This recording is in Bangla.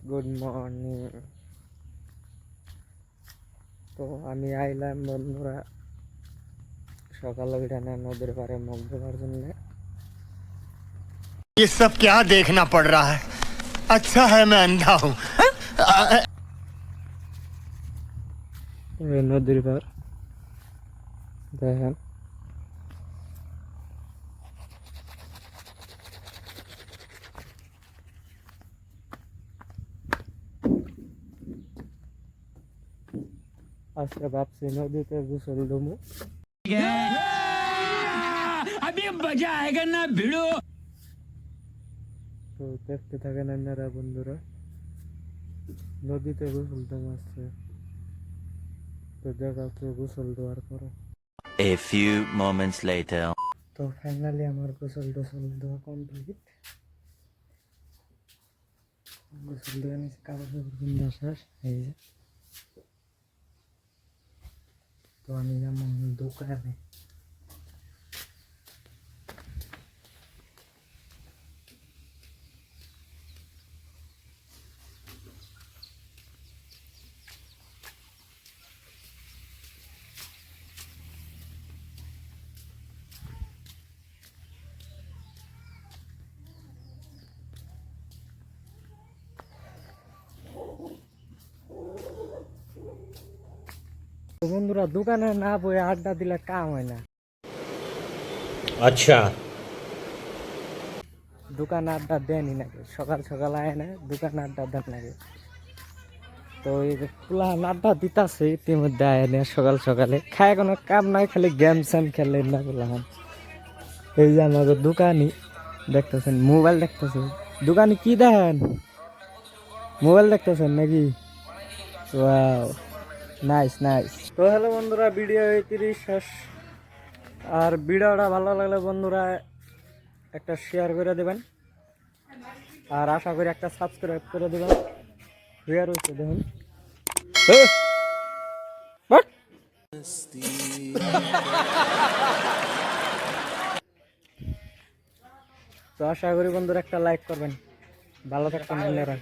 গুড মর্নিং তো আমি আইলাম বন্ধুরা সকালে উঠানে নদীর পাড়ে মুখ ধোয়ার জন্য ये सब क्या देखना पड़ रहा है अच्छा है मैं अंधा हूँ এই নদীর পার দেখেন আজকে ভাবছি নদীতে গোসল দেবো আমি মজা তো দেখতে থাকেন আপনারা বন্ধুরা। নদীতে গোসল দেবো আজকে। তো দেখা হচ্ছে গোসল দেওয়ার পরে। A few moments later. তো ফাইনালি আমার গোসল টোসল দেওয়া কমপ্লিট গোসল দেওয়া নিচে কাপড় চাপড় আসার এই যে। তো আমি যেমন দোকানে বন্ধুরা দোকানে না বই আড্ডা দিলে কাম হয় না। আচ্ছা। দোকান আড্ডা দেনই নাকি? সকাল সকাল আয় না দোকান আড্ডা দেন নাকি? তো এই খোলা আড্ডা দিতাছে ইতিমধ্যে আয় না সকাল সকালে। খায় কোনো কাম নাই খালি গেম স্যাম খেলে না বললাম। এই যে আমাদের দোকানই দেখতেছেন মোবাইল দেখতেছেন। দোকানে কি দেন মোবাইল দেখতেছেন নাকি? ওয়াও। নাইস নাইস তো হ্যালো বন্ধুরা ভিডিও এই তিরিশ শেষ। আর ভিডিওটা ভালো লাগলে বন্ধুরা একটা শেয়ার করে দেবেন। আর আশা করি একটা সাবস্ক্রাইব করে দেবেন। শেয়ার হচ্ছে দেখুন। তো আশা করি বন্ধুরা একটা লাইক করবেন। ভালো থাকবেন বন্ধুরা।